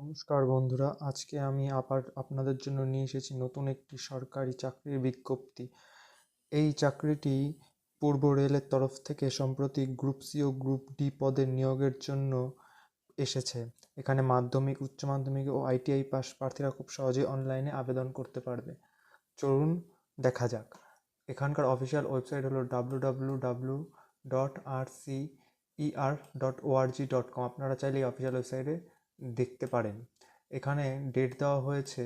নমস্কার বন্ধুরা, আজকে আমি আবার আপনাদের জন্য নিয়ে এসেছি নতুন একটি সরকারি চাকরির বিজ্ঞপ্তি। এই চাকরিটি পূর্ব রেলের তরফ থেকে সম্প্রতি গ্রুপ সি ও গ্রুপ ডি পদের নিয়োগের জন্য এসেছে। এখানে মাধ্যমিক, উচ্চ মাধ্যমিক ও আইটিআই পাস প্রার্থীরা খুব সহজেই অনলাইনে আবেদন করতে পারবে। চলুন দেখা যাক। এখানকার অফিসিয়াল ওয়েবসাইট হলো W W W dot R C ER dot ORG dot com আপনারা চাইলে এই অফিসিয়াল ওয়েবসাইটে দেখতে পারেন। এখানে ডেট দেওয়া হয়েছে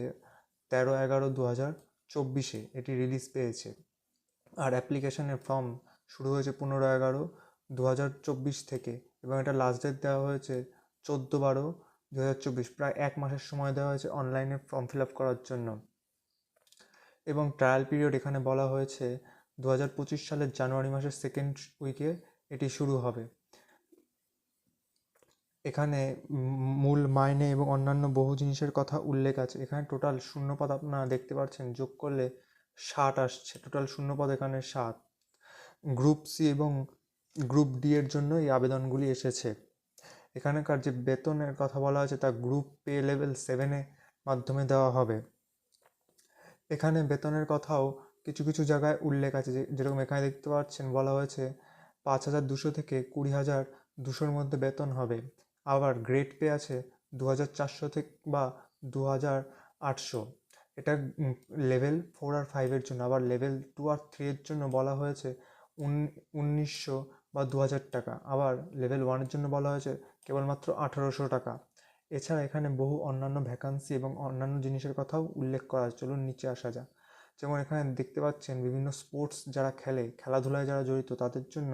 তেরো এগারো দু হাজার চব্বিশে। এটি রিলিজ পেয়েছে। আর অ্যাপ্লিকেশনের ফর্ম শুরু হয়েছে পনেরো এগারো দু হাজার চব্বিশ থেকে এবং এটা লাস্ট ডেট দেওয়া হয়েছে চোদ্দ বারো দু হাজার চব্বিশ। প্রায় এক মাসের সময় দেওয়া হয়েছে অনলাইনে ফর্ম ফিল আপ করার জন্য। এবং ট্রায়াল পিরিয়ড এখানে বলা হয়েছে দু হাজার পঁচিশ সালের জানুয়ারি মাসের সেকেন্ড উইকে এটি শুরু হবে। এখানে মূল মাইনে এবং অন্যান্য বহু জিনিসের কথা উল্লেখ আছে। এখানে টোটাল শূন্যপদ আপনারা দেখতে পাচ্ছেন, যোগ করলে ষাট আসছে। টোটাল শূন্যপদ এখানে সাত। গ্রুপ সি এবং গ্রুপ ডি এর জন্য এই আবেদনগুলি এসেছে। এখানকার যে বেতনের কথা বলা হয়েছে, তা গ্রুপ পে লেভেল সেভেনে মাধ্যমে দেওয়া হবে। এখানে বেতনের কথাও কিছু কিছু জায়গায় উল্লেখ আছে। যেরকম এখানে দেখতে পাচ্ছেন বলা হয়েছে, পাঁচ হাজার দুশো থেকে কুড়ি হাজার দুশোর মধ্যে বেতন হবে। আবার গ্রেড পে আছে দু হাজার চারশো থেকে বা দু হাজার আটশো। এটা লেভেল ফোর আর ফাইভের জন্য, আবার লেভেল টু আর থ্রি এর জন্য বলা হয়েছে উনিশশো বা দু হাজার টাকা। আবার লেভেল ওয়ানের জন্য বলা হয়েছে কেবলমাত্র আঠারোশো টাকা। এছাড়া এখানে বহু অন্যান্য ভ্যাকান্সি এবং অন্যান্য জিনিসের কথাও উল্লেখ করা চলুন নিচে আসা যাক। যেমন এখানে দেখতে পাচ্ছেন বিভিন্ন স্পোর্টস যারা খেলে, খেলাধুলায় যারা জড়িত, তাদের জন্য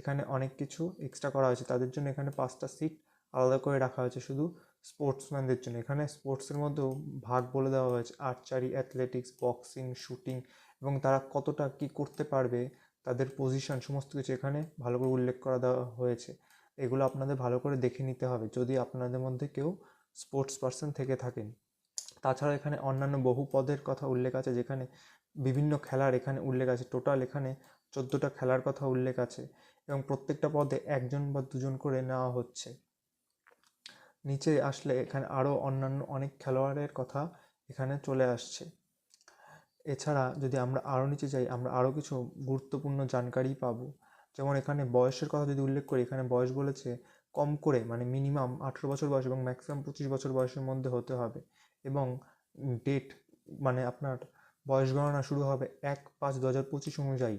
এখানে অনেক কিছু এক্সট্রা করা হয়েছে। তাদের জন্য এখানে পাঁচটা সিট আলাদা করে রাখা হয়েছে শুধু স্পোর্টসম্যানদের জন্য। এখানে স্পোর্টসের মধ্যেও ভাগ বলে দেওয়া হয়েছে। আর্চারি অ্যাথলেটিক্স বক্সিং শুটিং এবং তারা কতটা কী করতে পারবে, তাদের পজিশন সমস্ত কিছু এখানে ভালো করে উল্লেখ করা দেওয়া হয়েছে। এগুলো আপনাদের ভালো করে দেখে নিতে হবে যদি আপনাদের মধ্যে কেউ স্পোর্টস পার্সন থেকে থাকেন। তাছাড়া এখানে অন্যান্য বহু পদের কথা উল্লেখ আছে যেখানে বিভিন্ন খেলার এখানে উল্লেখ আছে। টোটাল এখানে চোদ্দোটা খেলার কথা উল্লেখ আছে এবং প্রত্যেকটা পদে একজন বা দুজন করে নেওয়া হচ্ছে। নিচে আসলে এখানে আরও অন্যান্য অনেক খেলোয়াড়ের কথা এখানে চলে আসছে। এছাড়া যদি আমরা আরও নিচে যাই, আমরা আরও কিছু গুরুত্বপূর্ণ জানকারি পাব। যেমন এখানে বয়সের কথা যদি উল্লেখ করি, এখানে বয়স বলেছে কম করে মানে মিনিমাম আঠেরো বছর বয়স এবং ম্যাক্সিমাম পঁচিশ বছর বয়সের মধ্যে হতে হবে। এবং ডেট মানে আপনার বয়স গণনা শুরু হবে এক পাঁচ দু হাজার পঁচিশ অনুযায়ী।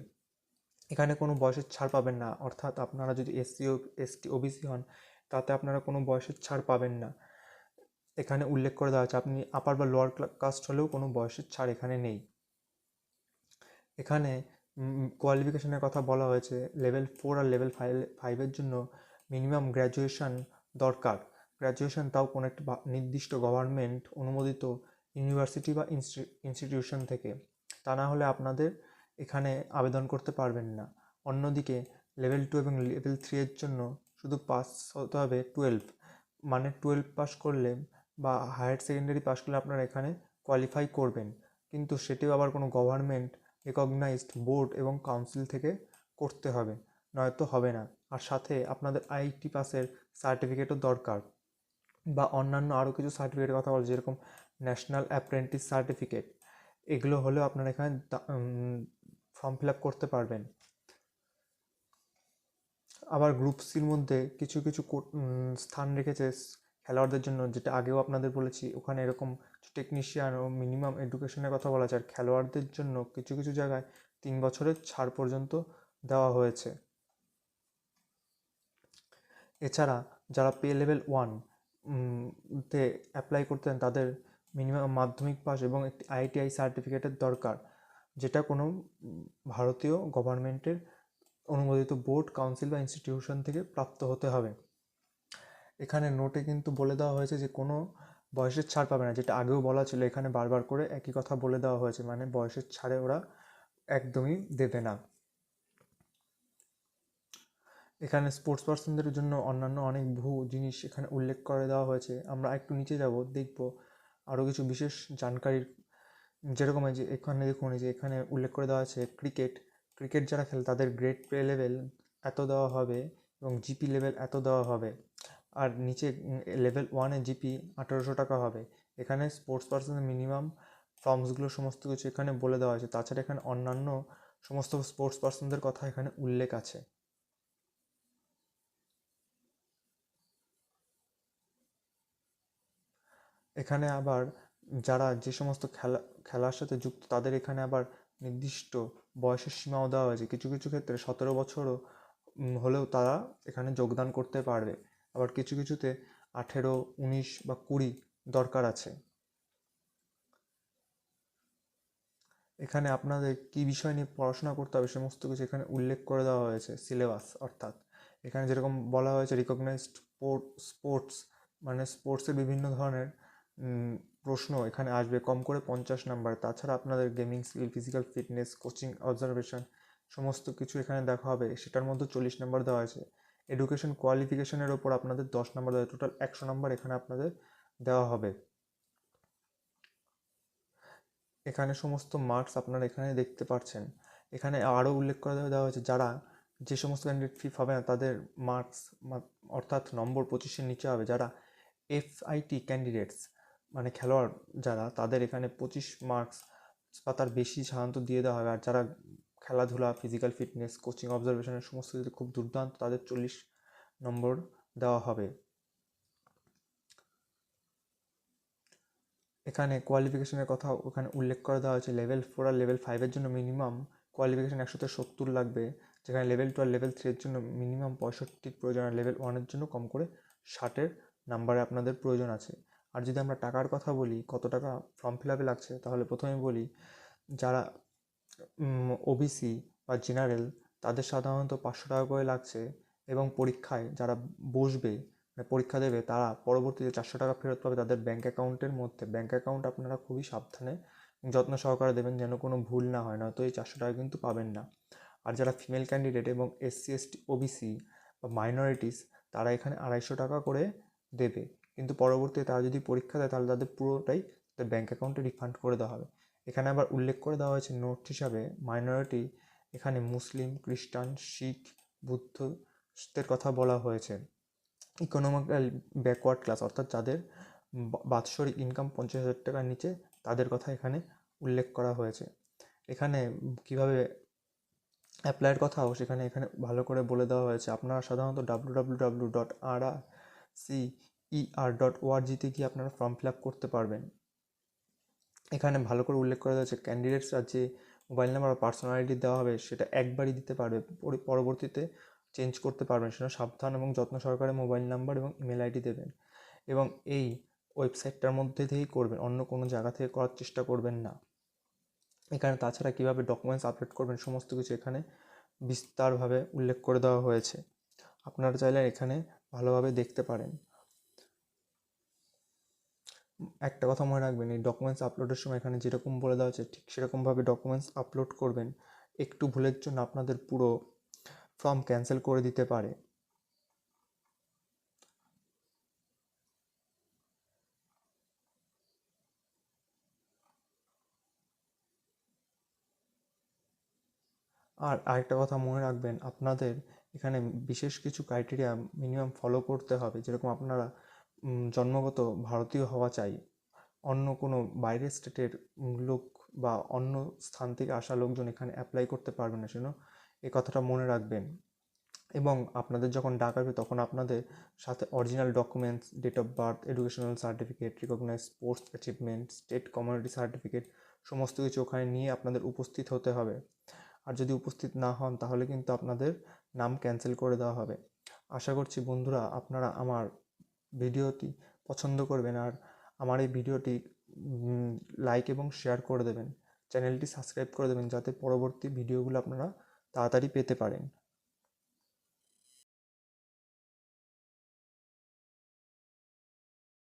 এখানে কোনো বয়সের ছাড় পাবেন না। অর্থাৎ আপনারা যদি এসসি এসটি ওবিসি হন তাতে আপনারা কোনো বয়সের ছাড় পাবেন না। এখানে উল্লেখ করে দেওয়া আছে, আপনি আপার বা লোয়ার কাস্ট হলেও কোনো বয়সের ছাড় এখানে নেই। এখানে কোয়ালিফিকেশনের কথা বলা হয়েছে লেভেল ফোর আর লেভেল ফাইভ ফাইভের জন্য মিনিমাম গ্র্যাজুয়েশন দরকার। গ্র্যাজুয়েশন তাও কোনো একটা নির্দিষ্ট গভর্নমেন্ট অনুমোদিত ইউনিভার্সিটি বা ইনস্টিটিউশন থেকে। তা না হলে আপনাদের এখানে আবেদন করতে পারবেন না। অন্যদিকে লেভেল টু এবং লেভেল থ্রি এর জন্য শুধু পাস হতে হবে টুয়েলভ মানে টুয়েলভ পাস করলে বা হায়ার সেকেন্ডারি পাস করলে আপনারা এখানে কোয়ালিফাই করবেন। কিন্তু সেটিও আবার কোনো গভর্নমেন্ট রেকগনাইজড বোর্ড এবং কাউন্সিল থেকে করতে হবে, নয়তো হবে না। আর সাথে আপনাদের আইটি পাসের সার্টিফিকেটও দরকার বা অন্যান্য আরও কিছু সার্টিফিকেটের কথা বলা, যেরকম ন্যাশনাল অ্যাপ্রেন্টিস সার্টিফিকেট এগুলো হলেও আপনারা এখানে ফর্ম ফিল আপ করতে পারবেন। আবার গ্রুপ সির মধ্যে কিছু কিছু স্থান রেখেছে খেলোয়াড়দের জন্য, যেটা আগেও আপনাদের বলেছি। ওখানে এরকম টেকনিশিয়ান ও মিনিমাম এডুকেশনের কথা বলা আর খেলোয়াড়দের জন্য কিছু কিছু জায়গায় তিন বছরের ছাড় পর্যন্ত দেওয়া হয়েছে। এছাড়া যারা পে লেভেল ওয়ান তে অ্যাপ্লাই করতেন, তাদের মিনিমাম মাধ্যমিক পাস এবং একটি আইটিআই সার্টিফিকেটের দরকার, যেটা কোনো ভারতীয় গভর্নমেন্টের অনুমোদিত বোর্ড, কাউন্সিল বা ইনস্টিটিউশন থেকে প্রাপ্ত হতে হবে। এখানে নোটে কিন্তু বলে দেওয়া হয়েছে যে কোনো বয়সের ছাড় পাবে না, যেটা আগেও বলা ছিল। এখানে বারবার করে একই কথা বলে দেওয়া হয়েছে মানে বয়সের ছাড়ে ওরা একদমই দেবে না। এখানে স্পোর্টস পার্সনদের জন্য অন্যান্য অনেক বহু জিনিস এখানে উল্লেখ করে দেওয়া হয়েছে। আমরা একটু নিচে যাব, দেখব আরও কিছু বিশেষ জানকারির, যেরকম যে এখানে দেখুন যে এখানে উল্লেখ করে দেওয়া আছে ক্রিকেট ক্রিকেট যারা খেলে তাদের গ্রেড পে লেভেল এত দেওয়া হবে এবং জিপি লেভেল এত দেওয়া হবে। আর নিচে লেভেল ওয়ানে জিপি আঠেরোশো টাকা হবে। এখানে স্পোর্টস পার্সনের মিনিমাম ফর্মসগুলো সমস্ত কিছু এখানে বলে দেওয়া আছে। তাছাড়া এখানে অন্যান্য সমস্ত স্পোর্টস পার্সনদের কথা এখানে উল্লেখ আছে। এখানে আবার যারা যে সমস্ত খেলা, খেলার সাথে যুক্ত তাদের এখানে আবার নির্দিষ্ট বয়সের সীমাও দেওয়া হয়েছে। কিছু কিছু ক্ষেত্রে সতেরো বছরও হলেও তারা এখানে যোগদান করতে পারবে। আবার কিছু, কিছুতে আঠেরো, উনিশ বা কুড়ি দরকার আছে। এখানে আপনাদের কী বিষয় নিয়ে পড়াশোনা করতে হবে সমস্ত কিছু এখানে উল্লেখ করে দেওয়া হয়েছে, সিলেবাস অর্থাৎ। এখানে যেরকম বলা হয়েছে রিকগনাইজড স্পোর্টস মানে স্পোর্টসের বিভিন্ন ধরনের প্রশ্ন এখানে আসবে, কম করে পঞ্চাশ নাম্বার। তাছাড়া আপনাদের gaming skill physical fitness coaching observation সমস্ত কিছু এখানে দেখা হবে। সেটার মধ্যে চল্লিশ নাম্বার দেওয়া আছে। এডুকেশন কোয়ালিফিকেশনের ওপর আপনাদের দশ নাম্বার দেওয়া টোটাল একশো নাম্বার এখানে আপনাদের দেওয়া হবে। এখানে সমস্ত মার্কস আপনারা এখানে দেখতে পাচ্ছেন এখানে আরও উল্লেখ করে দেওয়া হয়েছে যারা যে সমস্ত ক্যান্ডিডেট ফি পাবে না, তাদের মার্কস অর্থাৎ নম্বর পঁচিশের নিচে হবে, যারা এফআইটি ক্যান্ডিডেটস মানে খেলোয়াড় যারা, তাদের এখানে পঁচিশ মার্কস বা তার বেশি সাধারণত দিয়ে দেওয়া হবে। আর যারা খেলাধুলা ফিজিক্যাল ফিটনেস কোচিং অবজারভেশনের সমস্ত কিছু খুব দুর্দান্ত, তাদের চল্লিশ নম্বর দেওয়া হবে। এখানে কোয়ালিফিকেশনের কথা ওখানে উল্লেখ করে দেওয়া হয়েছে। লেভেল ফোর আর লেভেল ফাইভের জন্য মিনিমাম কোয়ালিফিকেশন একশোতে সত্তর লাগবে, যেখানে লেভেল টু আর লেভেল থ্রির জন্য মিনিমাম পঁয়ষট্টির প্রয়োজন, আর লেভেল ওয়ানের জন্য কম করে ষাটের নাম্বারে আপনাদের প্রয়োজন আছে। আর যদি আমরা টাকার কথা বলি, কত টাকা ফর্ম ফিল আপে লাগছে, তাহলে প্রথমে বলি, যারা ওবিসি বা জেনারেল তাদের সাধারণত পাঁচশো টাকা করে লাগছে এবং পরীক্ষায় যারা বসবে মানে পরীক্ষা দেবে, তারা পরবর্তীতে চারশো টাকা ফেরত পাবে তাদের ব্যাঙ্ক অ্যাকাউন্টের মধ্যে। ব্যাঙ্ক অ্যাকাউন্ট আপনারা খুবই সাবধানে যত্ন সহকারে দেবেন যেন কোনো ভুল না হয়, নয়তো এই চারশো টাকা কিন্তু পাবেন না। আর যারা ফিমেল ক্যান্ডিডেট এবং এসসি এসটি ওবিসি বা মাইনরিটিস তারা এখানে আড়াইশো টাকা করে দেবে। কিন্তু পরবর্তীতে তারা যদি পরীক্ষা দেয়, তাহলে তাদের পুরোটাই তাদের ব্যাঙ্ক অ্যাকাউন্টে রিফান্ড করে দেওয়া হবে। এখানে আবার উল্লেখ করে দেওয়া হয়েছে নোট হিসাবে মাইনরিটি এখানে মুসলিম, খ্রিস্টান, শিখ, বুদ্ধদের কথা বলা হয়েছে। ইকোনমিক্যাল ব্যাকওয়ার্ড ক্লাস অর্থাৎ যাদের বাৎসরিক ইনকাম পঞ্চাশ হাজার টাকার নিচে, তাদের কথা এখানে উল্লেখ করা হয়েছে। এখানে কীভাবে অ্যাপ্লাইয়ের কথাও সেখানে এখানে ভালো করে বলে দেওয়া হয়েছে। আপনারা সাধারণত W W W dot R C E R dot ওআরজিতে গিয়ে আপনারা ফর্ম ফিল আপ করতে পারবেন। এখানে ভালো করে উল্লেখ করা যাচ্ছে ক্যান্ডিডেটসরা যে মোবাইল নাম্বার বা পার্সোনালিটি দেওয়া হবে, সেটা একবারই দিতে পারবে। পরবর্তীতে চেঞ্জ করতে পারবেন, সেটা সাবধান এবং যত্ন সহকারে মোবাইল নাম্বার এবং ইমেল আইডি দেবেন। এবং এই ওয়েবসাইটটার মধ্যে দিয়েই করবেন, অন্য কোনো জায়গা থেকে করার চেষ্টা করবেন না। এখানে তাছাড়া কীভাবে ডকুমেন্টস আপলোড করবেন, সমস্ত কিছু এখানে বিস্তারভাবে উল্লেখ করে দেওয়া হয়েছে। আপনারা চাইলে এখানে ভালোভাবে দেখতে পারেন। একটা কথা মনে রাখবেন, এই ডকুমেন্টস আপলোডের সময় এখানে যেরকম বলে দেওয়া হচ্ছে ঠিক সেরকমভাবে ডকুমেন্টস আপলোড করবেন। একটু ভুলের জন্য আপনাদের পুরো ফর্ম ক্যান্সেল করে দিতে পারে। আর আরেকটা কথা মনে রাখবেন, আপনাদের এখানে বিশেষ কিছু ক্রাইটেরিয়া মিনিমাম ফলো করতে হবে, যেরকম আপনারা জন্মগত ভারতীয় হওয়া চাই। অন্য কোনো বাইরের স্টেটের লোক বা অন্য স্থান থেকে আসা লোকজন এখানে অ্যাপ্লাই করতে পারবে না, সেজন্য এই কথাটা মনে রাখবেন। এবং আপনাদের যখন ডাকাবে তখন আপনাদের সাথে original documents date of birth educational certificate recognise sports achievement state community certificate সমস্ত কিছু ওখানে নিয়ে আপনাদের উপস্থিত হতে হবে। আর যদি উপস্থিত না হন, তাহলে কিন্তু আপনাদের নাম ক্যান্সেল করে দেওয়া হবে। আশা করছি বন্ধুরা, আপনারা আমার ভিডিওটি পছন্দ করবেন আর আমার এই ভিডিওটি লাইক এবং শেয়ার করে দেবেন। চ্যানেলটি সাবস্ক্রাইব করে দেবেন যাতে পরবর্তী ভিডিওগুলো আপনারা তাড়াতাড়ি পেতে পারেন।